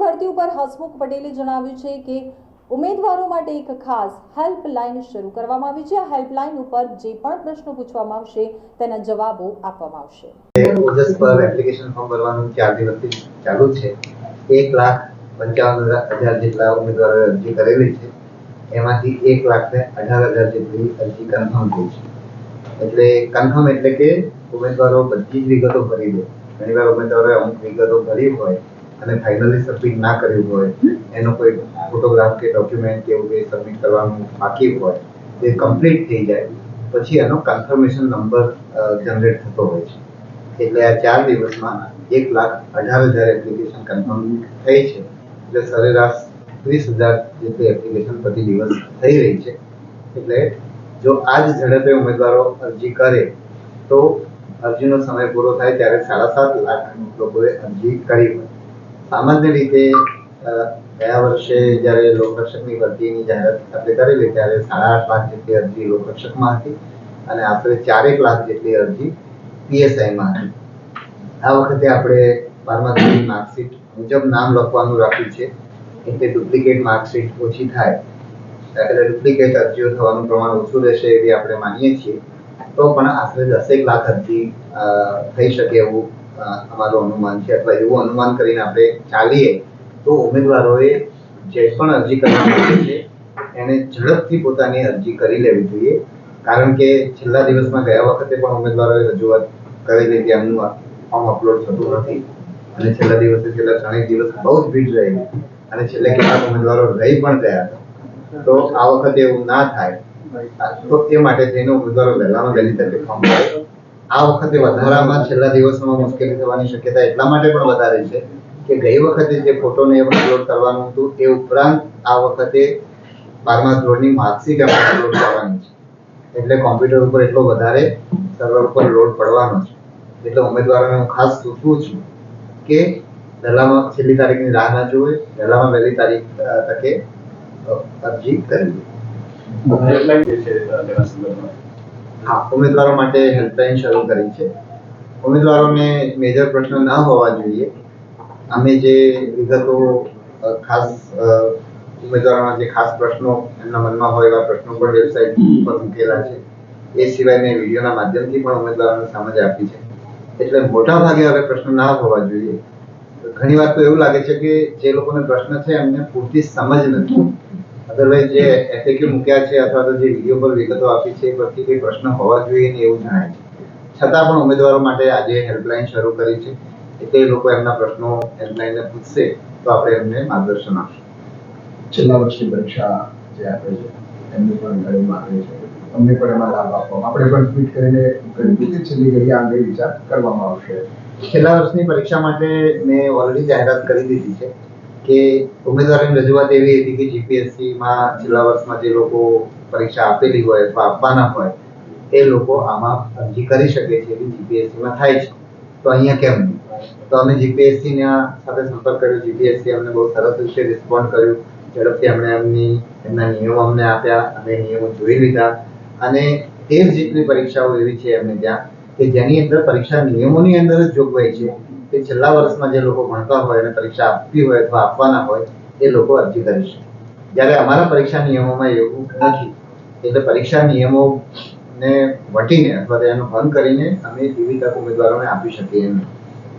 હસમુખ પટેલે જણાવ્યું છે કે ઉમેદવારો માટે એક ખાસ હેલ્પલાઇન શરૂ કરવામાં આવી છે. આ હેલ્પલાઇન ઉપર જે પણ પ્રશ્નો પૂછવામાં આવશે તેના જવાબો આપવામાં આવશે. ઓજસ પર એપ્લિકેશન ફોર્મ ભરવાનું ચાર દિવસથી ચાલુ છે. એક લાખ પંચાવન હજાર જેટલા ઉમેદવારોએ અરજી કરેલી છે. એમાંથી એક લાખ ને અઢાર હજાર જેટલી અરજી કન્ફર્મ થઈ છે. એટલે કન્ફર્મ એટલે કે ઉમેદવારો બધી જ વિગતો ભરી દે. ઘણીવાર ઉમેદવારોએ અમુક વિગતો ભરી હોય અને ફાઇનલી સબમિટ ના કર્યું હોય એનો કોઈ ફોટોગ્રાફ કે ડોક્યુમેન્ટ કે એવું કંઈ સબમિટ કરવાનું બાકી હોય એ કમ્પ્લીટ થઈ જાય. પછી એનો કન્ફર્મેશન નંબર જનરેટ થતો હોય છે. એટલે આ ચાર દિવસમાં એક લાખ અઢાર હજાર એપ્લિકેશન કન્ફર્મ થઈ છે. એટલે સરેરાશ ત્રીસ હજાર જેટલી એપ્લિકેશન પ્રતિ દિવસ થઈ રહી છે. એટલે જો આ જ ઝડપે ઉમેદવારો અરજી કરે તો અરજીનો સમય પૂરો થાય ત્યારે સાડા સાત લાખ લોકોએ અરજી કરી હોય. સામાન્ય રીતે ગયા વર્ષે જ્યારે લોકરક્ષકની ભરતીની જાહેરાત આપણે કરેલી, ત્યારે સાડા આઠ લાખ જેટલી અરજી લોકરક્ષકમાં હતી અને આશરે ચારેક લાખ જેટલી અરજી પીએસઆઈમાં હતી. આ વખતે આપણે બારમા માર્કશીટ મુજબ નામ લખવાનું રાખ્યું છે, એટલે ડુપ્લિકેટ માર્કશીટ ઓછી થાય. એટલે ડુપ્લિકેટ અરજીઓ થવાનું પ્રમાણ ઓછું રહેશે એવી આપણે માનીએ છીએ. તો પણ આશરે દસેક લાખ અરજી થઈ શકે એવું અમારું અનુમાન છે અથવા એવું અનુમાન કરીને આપણે ચાલીએ, તો ઉમેદવારોએ જે પણ અરજી કરવા માંગે છે, એને ઝડપથી પોતાની અરજી કરી લેવી જોઈએ. કારણ કે છેલ્લા દિવસમાં ગયા વખતે પણ ઉમેદવારોએ રજૂઆત કરેલી કે એમનું ફોર્મ અપલોડ થતું નથી. અને છેલ્લા દિવસે, છેલ્લા ત્રણેક દિવસ બહુ જ ભીડ રહી. અને છેલ્લે કેટલાક ઉમેદવારો રહી પણ ગયા હતા. તો આ વખતે એવું ના થાય. તો તે માટે થઈને ઉમેદવારો વહેલામાં વહેલી તકે ફોર્મ ભરે. આ વખતે વધારામાં છેલ્લા દિવસોમાં મુશ્કેલી થવાની શક્યતા એટલા માટે પણ વધારે છે કે ગઈ વખતે જે ફોટોને અપલોડ કરવાનું હતું, એ ઉપરાંત આ વખતે બારમા ધોરણની માર્કશીટ અપલોડ કરવાની છે. એટલે કોમ્પ્યુટર ઉપર એટલો વધારે સર્વર ઉપર લોડ પડવાનો છે. એટલે ઉમેદવારોને હું ખાસ સૂચવું છું કે પહેલામાં છેલ્લી તારીખની રાહ ના જોવે પહેલામાં વહેલી તારીખ તકે અરજી કરવી હા, ઉમેદવારો માટે હેલ્પલાઇન શરૂ કરી છે. ઉમેદવારોને મેજર પ્રશ્નો ના હોવા જોઈએ. અમે જે વિગતો ખાસ ઉમેદવારોના જે ખાસ પ્રશ્નો એમના મનમાં હોય એવા પ્રશ્નો પણ વેબસાઇટ પર મૂકેલા છે. એ સિવાય મેં વિડીયોના માધ્યમથી પણ ઉમેદવારોને સમજ આપી છે. એટલે મોટા ભાગે હવે પ્રશ્નો ના હોવા જોઈએ. ઘણી વાર તો એવું લાગે છે કે જે લોકોને પ્રશ્ન છે એમને પૂરતી સમજ નથી. અદરવાઇઝ જે એફએક્યુ મૂક્યા છે અથવા તો જે વીડિયો પર વિગતો આપી છે એ પરથી કોઈ પ્રશ્ન હોવા જોઈએ ને એવું જણાય છે. છતાં પણ ઉમેદવારો માટે આજે હેલ્પલાઇન શરૂ કરી છે. એટલે એ લોકો એમના પ્રશ્નો હેલ્પલાઇનને પૂછશે તો આપણે એમને માર્ગદર્શન આપશું. છેલ્લા વર્ષની પરીક્ષા જે આપે છે એમની પણ ઘણી માંગણી છે. અમને પણ એમાં લાભ આપવા આપણે પણ ટ્વીટ કરીને ગણતરી છેલ્લી ગઈ આ અંગે વિચાર કરવામાં આવશે. છેલ્લા વર્ષની પરીક્ષા માટે મેં ઓલરેડી જાહેરાત કરી દીધી છે. કે ઉમેદવારની રજૂઆત એવી હતી કે જીપીએસસીમાં છેલ્લા વર્ષમાં જે લોકો પરીક્ષા આપેલી હોય અથવા આપવાના હોય, એ લોકો આમાં અરજી કરી શકે છે એવી જીપીએસસીમાં થાય છે. તો અહીંયા કેમ તો અમે જીપીએસસીના સાથે સંપર્ક કર્યો. જીપીએસસી અમને બહુ સરસ રીતે રિસ્પોન્ડ કર્યું. ઝડપથી અમને એમની, એમના નિયમો અમને આપ્યા અમે નિયમો જોઈ લીધા. અને તેર જેટલી પરીક્ષાઓ એવી છે એમને ત્યાં કે જેની અંદર પરીક્ષા નિયમોની અંદર જ જોગવાઈ છે, કે છેલ્લા વર્ષમાં જે લોકો ભણતા હોય અને પરીક્ષા આપવી હોય અથવા આપવાના હોય, એ લોકો અરજી કરી શકે જ્યારે અમારા પરીક્ષા નિયમોમાં એવું નથી, એટલે પરીક્ષા નિયમો ને વટીને અથવા તો એનો ભંગ કરીને અમે વિવિધ ઉમેદવારોને આપી શકીએ નહીં.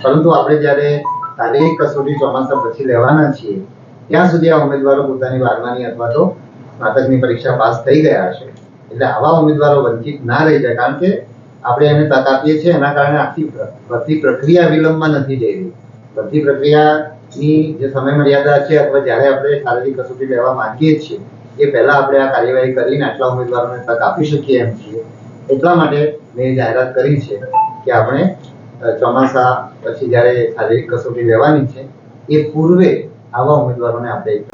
પરંતુ આપણે જ્યારે શારીરિક કસોટી ચોમાસા પછી લેવાના છીએ, ત્યાં સુધી આ ઉમેદવારો પોતાની બારમાની અથવા તો સ્નાતકની પરીક્ષા પાસ થઈ ગયા હશે એટલે આવા ઉમેદવારો વંચિત ના રહી જાય, કારણ કે આપણે એને તક આપીએ છીએ, એના કારણે આખી બધી પ્રક્રિયા વિલંબમાં નથી જઈ રહી. ભરતી પ્રક્રિયાની જે સમય મર્યાદા છે અથવા જ્યારે આપણે શારીરિક કસોટી લેવા માંગીએ છીએ, એ પહેલા આપણે આ કાર્યવાહી કરીને આટલા ઉમેદવારોને તક આપી શકીએ એમ છીએ. એટલા માટે મેં જાહેરાત કરી છે કે આપણે ચોમાસા પછી જ્યારે શારીરિક કસોટી લેવાની છે, એ પૂર્વે આવા ઉમેદવારોને આપણે